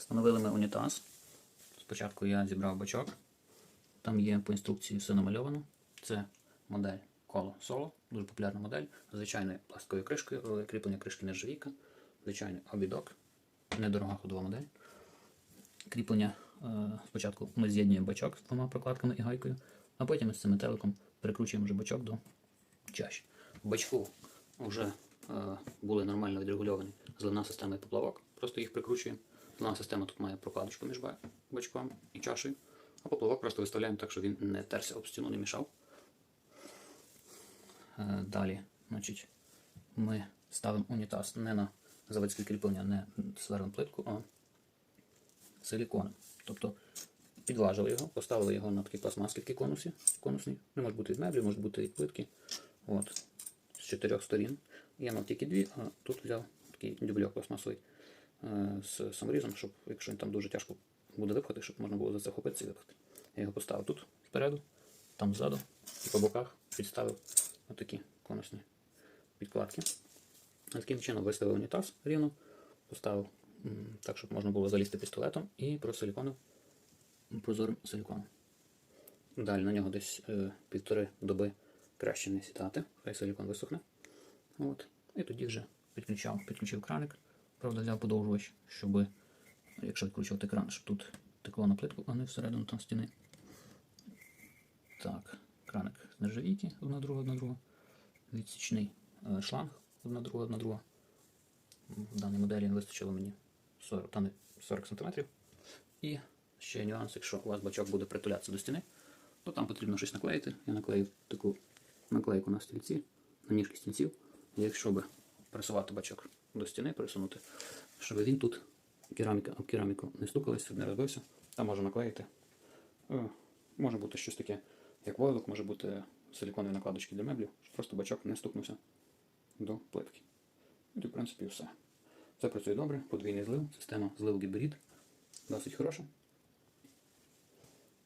Встановили ми унітаз. Спочатку я зібрав бачок. Там є по інструкції все намальовано. Це модель коло соло, дуже популярна модель. Звичайною пластиковою кришкою, але кріплення кришки нержавійка. Звичайний обідок. Недорога ходова модель. Кріплення е, спочатку ми з'єднуємо бачок з двома прокладками і гайкою, а потім з цим метеликом прикручуємо вже бачок до чаші. Бачку вже е, були нормально відрегульовані зливна система і поплавок. Просто їх прикручуємо. Зливна система тут має прокладочку між бачком і чашею, а поплавок просто виставляємо так, щоб він не терся об стіну, не мішав. Е, Далі, значить, ми ставимо унітаз не на заводське кріплення, не сверлимо плитку, а силіконом. Тобто підважили його, поставили його на такі пластмаски, такі конуси, конусні. Не можуть бути від меблі, можуть бути від плитки. От, з чотирьох сторін. Я мав тільки дві, а тут взяв такий дюбльок пластмасовий з саморізом, щоб якщо він там дуже тяжко буде випхати, щоб можна було за це хопитися і випхати. Я його поставив тут спереду, там ззаду і по боках підставив отакі конусні підкладки. Таким чином виставив унітаз рівно, поставив так, щоб можна було залізти пістолетом і просиліконив прозорим силіконом. Далі на нього десь е, півтори доби краще не сідати, хай силікон висохне. От. І тоді вже підключав, підключив краник. Правда, взяв подовжувач, щоб, якщо відкручувати кран, щоб тут текло на плитку, а не всередину там стіни. Так, краник з нержавійки, одна друга, одна друга. Відсічний е, шланг, одна друга, одна друга. В даній моделі вистачило мені 40, там 40 см. І ще нюанс, якщо у вас бачок буде притулятися до стіни, то там потрібно щось наклеїти. Я наклеїв таку наклейку на стільці, на ніжки стільців. Якщо би присувати бачок до стіни, присунути, щоб він тут кераміка об кераміку не стукалась, не розбився, там можна наклеїти. Е, Може бути щось таке, як войлок, може бути силіконові накладочки для меблів, щоб просто бачок не стукнувся до плитки. І, в принципі, все. Все працює добре, подвійний злив, система зливу гібрид. Досить хороша.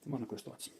Можна користуватися.